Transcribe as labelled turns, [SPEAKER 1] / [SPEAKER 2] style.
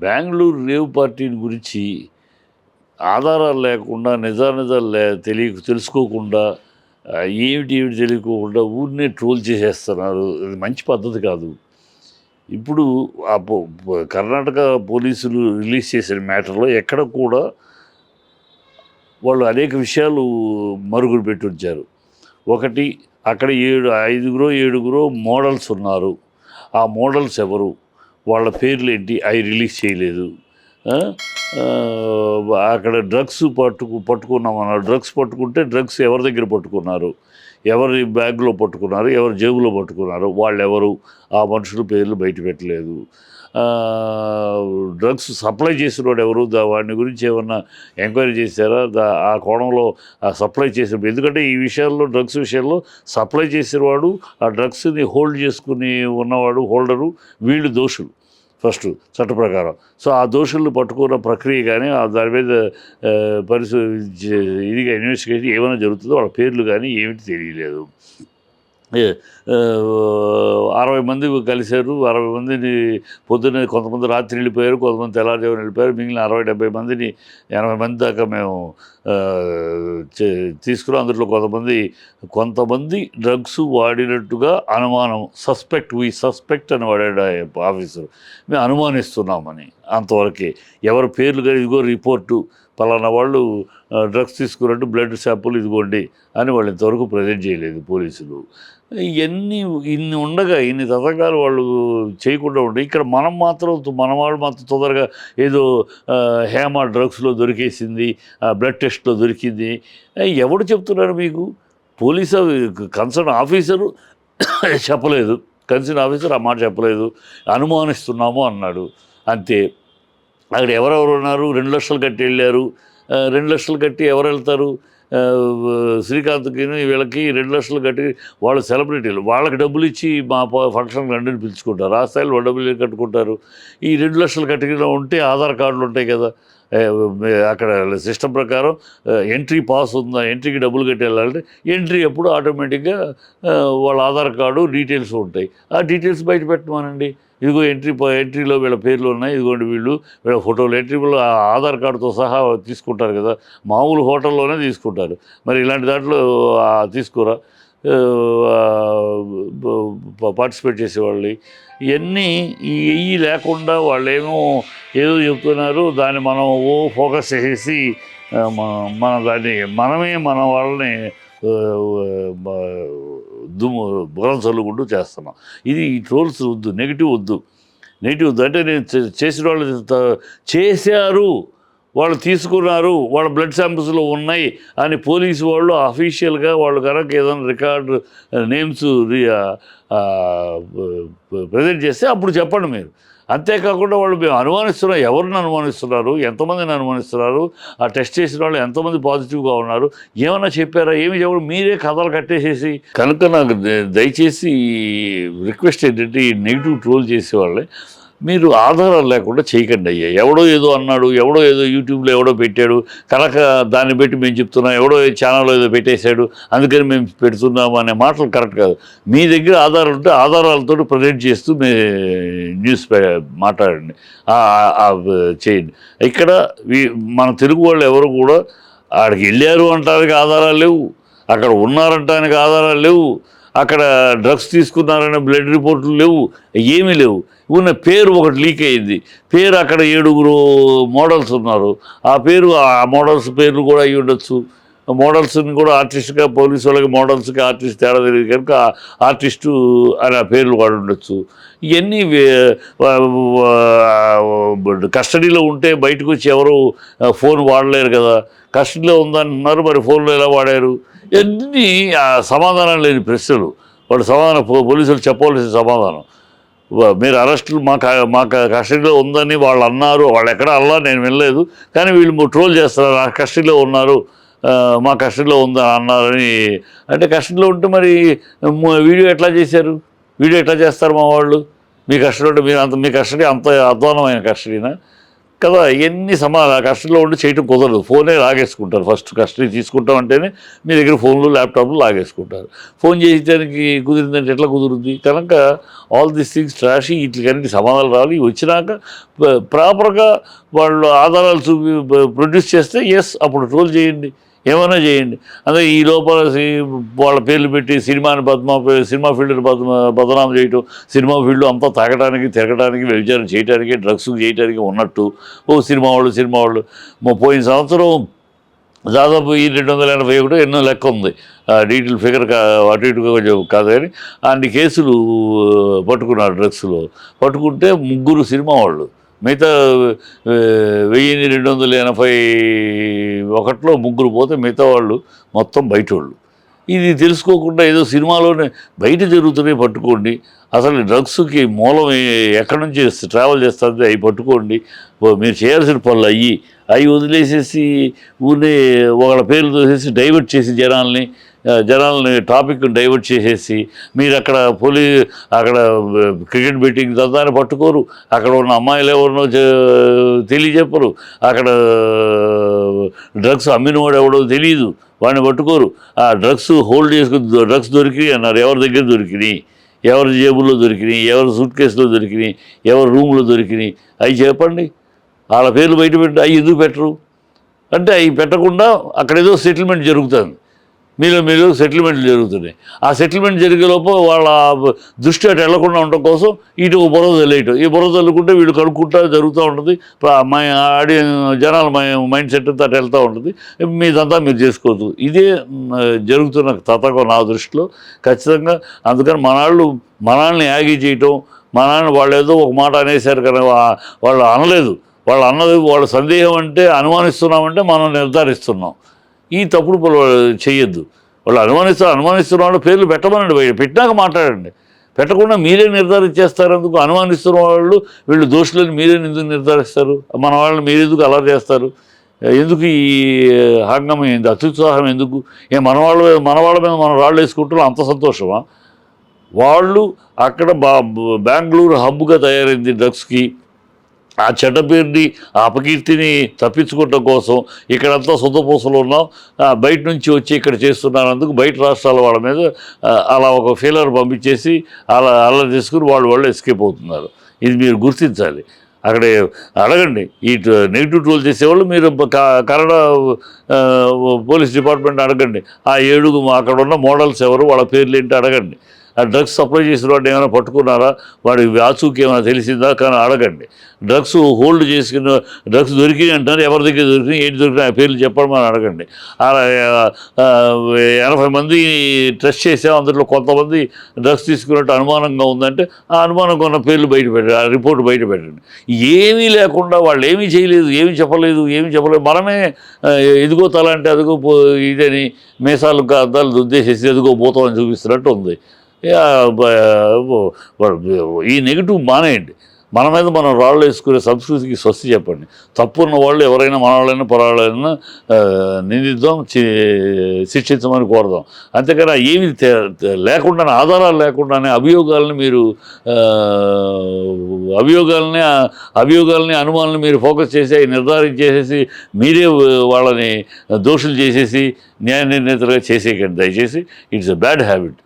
[SPEAKER 1] Bengaluru rave పార్టీని గురించి ఆధారాలు లేకుండా నిజానిజాలు లే తెలియ తెలుసుకోకుండా ఏమిటి ఏమిటి తెలియకోకుండా ఊరినే ట్రోల్ చేసేస్తున్నారు. అది మంచి పద్ధతి కాదు. ఇప్పుడు ఆ పో- కర్ణాటక పోలీసులు రిలీజ్ చేసిన మ్యాటర్లో ఎక్కడ కూడా వాళ్ళు అనేక విషయాలు మరుగులు పెట్టి ఉంచారు. ఒకటి అక్కడ ఏడు ఐదుగురో ఏడుగురో మోడల్స్ ఉన్నారు. ఆ మోడల్స్ ఎవరు? వాళ్ళ పేర్లు ఏంటి? అవి రిలీజ్ చేయలేదు. అక్కడ డ్రగ్స్ పట్టుకు పట్టుకున్నామన్నారు డ్రగ్స్ పట్టుకుంటే డ్రగ్స్ ఎవరి దగ్గర పట్టుకున్నారు? ఎవరి బ్యాగ్లో పట్టుకున్నారు? ఎవరి జేబులో పట్టుకున్నారు? వాళ్ళు ఎవరు ఆ మనుషుల పేర్లు బయట పెట్టలేదు. డ్రగ్స్ సప్లై చేసిన వాడు ఎవరు? వాడిని గురించి ఏమన్నా ఎంక్వైరీ చేశారా? దా ఆ కోణంలో సప్లై చేసిన ఎందుకంటే ఈ విషయాల్లో డ్రగ్స్ విషయంలో సప్లై చేసేవాడు ఆ డ్రగ్స్ని హోల్డ్ చేసుకుని ఉన్నవాడు హోల్డరు వీళ్ళు దోషులు. ఫస్ట్ చట్ట ప్రకారం. సో ఆ దోషులను పట్టుకున్న ప్రక్రియ కానీ ఆ దాని మీద పరిశో ఇదిగా ఇన్వెస్టిగేషన్ ఏమైనా జరుగుతుందో వాళ్ళ పేర్లు కానీ ఏమిటి తెలియలేదు. అరవై మంది కలిశారు అరవై మందిని పొద్దున్న కొంతమంది రాత్రి వెళ్ళిపోయారు కొంతమంది తెల్లారుజామున వెళ్ళిపోయారు మిగిలిన అరవై డెబ్బై మందిని ఎనభై మంది దాకా మేము ఆ, చే- అందులో కొంతమంది కొంతమంది డ్రగ్స్ వాడినట్టుగా అనుమానం సస్పెక్ట్ వీ సస్పెక్ట్ అని వాడాడు ఆఫీసర్. మేము అనుమానిస్తున్నామని అంతవరకే. ఎవరి పేర్లు కానీ ఇదిగో రిపోర్టు పలానా వాళ్ళు డ్రగ్స్ తీసుకున్నట్టు బ్లడ్ శాంపుల్ ఇదిగోండి అని వాళ్ళు ఇంతవరకు ప్రజెంట్ చేయలేదు పోలీసులు. ఇవన్నీ ఇన్ని ఉండగా ఇన్ని తతంగాలు వాళ్ళు చేయకుండా ఉండే ఇక్కడ మనం మాత్రం మన వాళ్ళు మాత్రం తొందరగా ఏదో హేమ డ్రగ్స్లో దొరికేసింది బ్లడ్ టెస్ట్లో దొరికింది. ఎవడు చెప్తున్నారు మీకు? పోలీస్ కన్సర్న్ ఆఫీసరు చెప్పలేదు. కన్సర్న్ ఆఫీసర్ ఆ మాట చెప్పలేదు. అనుమానిస్తున్నాము అన్నాడు. అంతే. అక్కడ ఎవరెవరు ఉన్నారు? రెండు లక్షలు కట్టి వెళ్ళారు. రెండు లక్షలు కట్టి ఎవరు వెళ్తారు? శ్రీకాంత్కి వీళ్ళకి రెండు లక్షలు కట్టి వాళ్ళు సెలబ్రిటీలు. వాళ్ళకి డబ్బులు ఇచ్చి మా ఫంక్షన్ రండి పిలుచుకుంటారు. ఆ స్థాయిలో డబ్బులు కట్టుకుంటారు? ఈ రెండు లక్షలు కట్టుకుని ఉంటే ఆధార్ కార్డులు ఉంటాయి కదా. అక్కడ సిస్టమ్ ప్రకారం ఎంట్రీ పాస్ ఉందా ఎంట్రీకి డబ్బులు కట్టి వెళ్ళాలంటే ఎంట్రీ ఎప్పుడు ఆటోమేటిక్గా వాళ్ళ ఆధార్ కార్డు డీటెయిల్స్ ఉంటాయి. ఆ డీటెయిల్స్ బయట పెట్టమనండి. ఇదిగో ఎంట్రీ ఎంట్రీలో వీళ్ళ పేర్లు ఉన్నాయి. ఇదిగోండి వీళ్ళు వీళ్ళ ఫోటోలు ఎంట్రీలో ఆధార్ కార్డుతో సహా తీసుకుంటారు కదా. మామూలు హోటల్లోనే తీసుకుంటారు. మరి ఇలాంటి దాంట్లో తీసుకురా తీసుకోరా. పార్టిసిపేట్ చేసేవాళ్ళు ఇవన్నీ ఈ ఇవి లేకుండా వాళ్ళేమో ఏదో చెప్తున్నారు దాన్ని మనం ఓ ఫోకస్ చేసి మన దాన్ని మనమే మన వాళ్ళని దుమ్ము బురం చల్లుకుంటూ చేస్తున్నాం. ఇది ఈ ట్రోల్స్ వద్దు నెగిటివ్ వద్దు. నెగిటివ్ వద్దు. అంటే నేను చే- చేసిన వాళ్ళు చేశారు. వాళ్ళు తీసుకున్నారు వాళ్ళ బ్లడ్ శాంపిల్స్లో ఉన్నాయి అని పోలీసు వాళ్ళు అఫీషియల్గా వాళ్ళు కనుక ఏదైనా రికార్డు నేమ్స్ ప్రజెంట్ చేస్తే అప్పుడు చెప్పండి మీరు. అంతేకాకుండా వాళ్ళు మేము అనుమానిస్తున్నాం ఎవరిని అనుమానిస్తున్నారు ఎంతమందిని అనుమానిస్తున్నారు ఆ టెస్ట్ చేసిన వాళ్ళు ఎంతమంది పాజిటివ్గా ఉన్నారు ఏమైనా చెప్పారా ఏమి చెప్పడం మీరే కథలు కట్టేసేసి. కనుక నాకు దయచేసి రిక్వెస్ట్ ఏంటంటే ఈ నెగిటివ్ ట్రోల్ చేసేవాళ్ళే మీరు ఆధారాలు లేకుండా చేయకండి అయ్యా. ఎవడో ఏదో అన్నాడు ఎవడో ఏదో యూట్యూబ్లో ఎవడో పెట్టాడు కనుక దాన్ని బట్టి మేము చెప్తున్నాం ఎవడో ఛానల్లో ఏదో పెట్టేశాడు అందుకని మేము పెడుతున్నాము అనే మాటలు కరెక్ట్ కాదు. మీ దగ్గర ఆధారాలు ఉంటే ఆధారాలతో ప్రజెంట్ చేస్తూ మీ న్యూస్ మాట్లాడండి. చేయండి. ఇక్కడ మన తెలుగు వాళ్ళు ఎవరు కూడా ఆడికి వెళ్ళారు అంటానికి ఆధారాలు లేవు అక్కడ ఉన్నారంటానికి ఆధారాలు లేవు అక్కడ డ్రగ్స్ తీసుకున్నారనే బ్లడ్ రిపోర్ట్లు లేవు ఏమీ లేవు. ఉన్న పేరు ఒకటి లీక్ అయింది. పేరు అక్కడ ఏడుగురు మోడల్స్ ఉన్నారు. ఆ పేరు ఆ మోడల్స్ పేర్లు కూడా అయ్యి ఉండొచ్చు మోడల్స్ని కూడా ఆర్టిస్ట్గా పోలీసు వాళ్ళకి మోడల్స్కి ఆర్టిస్ట్ తేడా తెలియదు కనుక ఆర్టిస్టు అని ఆ పేర్లు వాడు ఉండొచ్చు. ఇవన్నీ కస్టడీలో ఉంటే బయటకు వచ్చి ఎవరు ఫోన్ వాడలేరు కదా. కస్టడీలో ఉందంటున్నారు మరి ఫోన్లో ఎలా వాడారు? ఇవన్నీ సమాధానం లేని ప్రశ్నలు. వాళ్ళు సమాధానం పోలీసులు చెప్పవలసిన సమాధానం. మీరు అరెస్టులు మా మా కస్టడీలో ఉందని వాళ్ళు అన్నారు. వాళ్ళు ఎక్కడ అల్లా నేను వినలేదు. కానీ వీళ్ళు ట్రోల్ చేస్తున్నారు. నా కస్టడీలో ఉన్నారు. మా కస్టడీలో ఉందని అన్నారని. అంటే కస్టడీలో ఉంటే మరి వీడియో ఎట్లా చేశారు? వీడియో ఎట్లా చేస్తారు మా వాళ్ళు? మీ కస్టడీ ఉంటే మీరు అంత మీ కస్టడీ అంత అధ్వానమైన కస్టడీనా కదా ఎన్ని సమా కస్టడీలో ఉండి చేయటం కుదరదు. ఫోనే లాగేసుకుంటారు. ఫస్ట్ కస్టడీ తీసుకుంటాం అంటేనే మీ దగ్గర ఫోన్లు ల్యాప్టాప్లు లాగేసుకుంటారు. ఫోన్ చేయడానికి కుదిరిందంటే ఎట్లా కుదురుద్ది? కనుక ఆల్ దీస్ థింగ్స్ ట్రాషి వీటికన్నీ సమాధానాలు రావాలి. ఇవి వచ్చినాక ప్రాపర్గా వాళ్ళు ఆధారాలు చూపి ప్రొడ్యూస్ చేస్తే ఎస్ అప్పుడు ట్రోల్ చేయండి. ఏమైనా చేయండి. అదే ఈ లోపల వాళ్ళ పేర్లు పెట్టి సినిమాని పద్మ సినిమా ఫీల్డ్ని పద్మ బదనాం చేయటం సినిమా ఫీల్డ్ అంతా తాగడానికి తిరగడానికి వ్యభిచారం చేయడానికి డ్రగ్స్ చేయడానికి ఉన్నట్టు ఓ సినిమా వాళ్ళు సినిమా వాళ్ళు. పోయిన సంవత్సరం దాదాపు ఈ రెండు వందల ఎనభై ఒకటి ఎన్నో లెక్క ఉంది. డీటెయిల్ ఫిగర్ కా అటు ఇటుగా కొంచెం కాదు కానీ అన్ని కేసులు పట్టుకున్నారు డ్రగ్స్లో. పట్టుకుంటే ముగ్గురు సినిమా వాళ్ళు. మిగతా ఆ, వెయ్యిన్ని రెండు వందల ఎనభై ఒకటిలో ముగ్గురు పోతే మిగతా వాళ్ళు మొత్తం బయట వాళ్ళు ఇది తెలుసుకోకుండా ఏదో సినిమాలోనే బయట జరుగుతున్నాయి పట్టుకోండి. అసలు డ్రగ్స్కి మూలం ఎక్కడి నుంచి ట్రావెల్ చేస్తుంది అవి పట్టుకోండి. మీరు చేయాల్సిన పనులు అయ్యి అవి వదిలేసేసి ఊరినే వాళ్ళ పేర్లు తోసేసి డైవర్ట్ చేసి జనాల్ని జనాల్ని టాపిక్ డైవర్ట్ చేసేసి మీరు అక్కడ పోలీ అక్కడ క్రికెట్ బెట్టింగ్ దాన్ని పట్టుకోరు. అక్కడ ఉన్న అమ్మాయిలు ఎవరినో తెలియజెప్పరు. అక్కడ డ్రగ్స్ అమ్మినవాడు ఎవడో తెలియదు వాడిని పట్టుకోరు. ఆ డ్రగ్స్ హోల్డ్ చేసుకుని డ్రగ్స్ దొరికినాయి అన్నారు. ఎవరి దగ్గర దొరికినాయి? ఎవరి జేబుల్లో దొరికినాయి? ఎవరి సూట్ కేసులో దొరికినాయి? ఎవరి రూమ్లో దొరికినాయి? అవి చెప్పండి. వాళ్ళ పేర్లు బయట పెట్టి అవి ఎందుకు పెట్టరు? అంటే అవి పెట్టకుండా అక్కడ ఏదో సెటిల్మెంట్ జరుగుతుంది. మీలో మీరు సెటిల్మెంట్లు జరుగుతున్నాయి. ఆ సెటిల్మెంట్ జరిగేలోపు వాళ్ళ దృష్టి అటు వెళ్ళకుండా ఉండటం కోసం ఇటు ఒక బురద తెలియటం ఈ బుర్ర చల్లుకుంటే వీళ్ళు కనుక్కుంటా జరుగుతూ ఉంటుంది. మై ఆడి జనాల మై- మైండ్ సెట్ అంతా అటు వెళ్తూ ఉంటుంది. మీదంతా మీరు చేసుకోవద్దు. ఇదే జరుగుతున్న తతకం నా దృష్టిలో. ఖచ్చితంగా అందుకని మనాళ్ళు మనాల్ని యాగి చేయటం మనాన్ని వాళ్ళు ఏదో ఒక మాట అనేసారు కానీ వాళ్ళు అనలేదు. వాళ్ళు అన్నది వాళ్ళ సందేహం అంటే అనుమానిస్తున్నామంటే మనం నిర్ధారిస్తున్నాం. ఈ తప్పుడు చేయొద్దు వాళ్ళు అనుమానిస్తారు అనుమానిస్తున్న వాళ్ళు పేర్లు పెట్టమనండి. బయట పెట్టినాక మాట్లాడండి. పెట్టకుండా మీరే నిర్ధారించేస్తారు అందుకు అనుమానిస్తున్న వాళ్ళు వీళ్ళు దోషులని మీరే ఎందుకు నిర్ధారిస్తారు? మన వాళ్ళని మీరు ఎందుకు అలా చేస్తారు? ఎందుకు ఈ హంగం ఏంది? అత్యుత్సాహం ఎందుకు? ఏ మన వాళ్ళ మన వాళ్ళ మీద మనం రాళ్ళు వేసుకుంటున్నాం అంత సంతోషమా? వాళ్ళు అక్కడ బా బెంగళూరు హబ్గా తయారైంది డ్రగ్స్కి. ఆ చెడ్డ పేరుని ఆ అపకీర్తిని తప్పించుకోవటం కోసం ఇక్కడంతా సొంతపూసలు ఉన్నాం. ఆ, బయట నుంచి వచ్చి ఇక్కడ చేస్తున్నారందుకు బయట రాష్ట్రాల వాళ్ళ మీద అలా ఒక ఫీలర్ పంపించేసి అలా అలా తీసుకుని వాళ్ళు వాళ్ళు ఎస్కేప్ అవుతున్నారు. ఇది మీరు గుర్తించాలి. అక్కడ అడగండి. ఈ నెగిటివ్ ట్రోల్ చేసేవాళ్ళు మీరు కన్నడ పోలీస్ డిపార్ట్మెంట్ అడగండి. ఆ ఏడుగు అక్కడ ఉన్న మోడల్స్ ఎవరు వాళ్ళ పేర్లు ఏంటి అడగండి. ఆ డ్రగ్స్ సప్లై చేసిన వాడిని ఏమైనా పట్టుకున్నారా? వాడి వ్యాచుకి ఏమైనా తెలిసిందా? కానీ అడగండి. డ్రగ్స్ హోల్డ్ చేసుకున్న డ్రగ్స్ దొరికినాయి అంటారు ఎవరి దగ్గర దొరికినాయి? ఏంటి దొరికినాయి? ఆ పేర్లు చెప్పడం అని అడగండి. ఎనభై మంది టెస్ట్ చేసాం అందులో కొంతమంది డ్రగ్స్ తీసుకున్నట్టు అనుమానంగా ఉందంటే ఆ అనుమానంగా ఉన్న పేర్లు బయట పెట్టండి. ఆ రిపోర్ట్ బయట పెట్టండి. ఏమీ లేకుండా వాళ్ళు ఏమీ చేయలేదు ఏమీ చెప్పలేదు ఏమీ చెప్పలేదు. మనమే ఎదుగో తల అంటే పో- ఇదని మేసాలు అద్దాలు దుద్దేసేసి ఎదుగో పోతామని చూపిస్తున్నట్టు ఉంది. ఈ నెగిటివ్ మానేయండి. మన మీద మనం రాళ్ళు వేసుకునే సంస్కృతికి స్వస్తి చెప్పండి. తప్పు ఉన్న వాళ్ళు ఎవరైనా మనవాళ్ళైనా పొరాళ్ళైనా నిందిద్దాం శిక్షించమని కోరదాం. అంతేకాని ఏమి లేకుండానే ఆధారాలు లేకుండానే అభియోగాలని మీరు అభియోగాలని అభియోగాలని అనుమానాలను మీరు ఫోకస్ చేసి అవి నిర్ధారించేసేసి మీరే వాళ్ళని దోషులు చేసేసి న్యాయ నిర్ణేతలుగా చేసేయకండి. దయచేసి ఇట్స్ అ బ్యాడ్ హ్యాబిట్.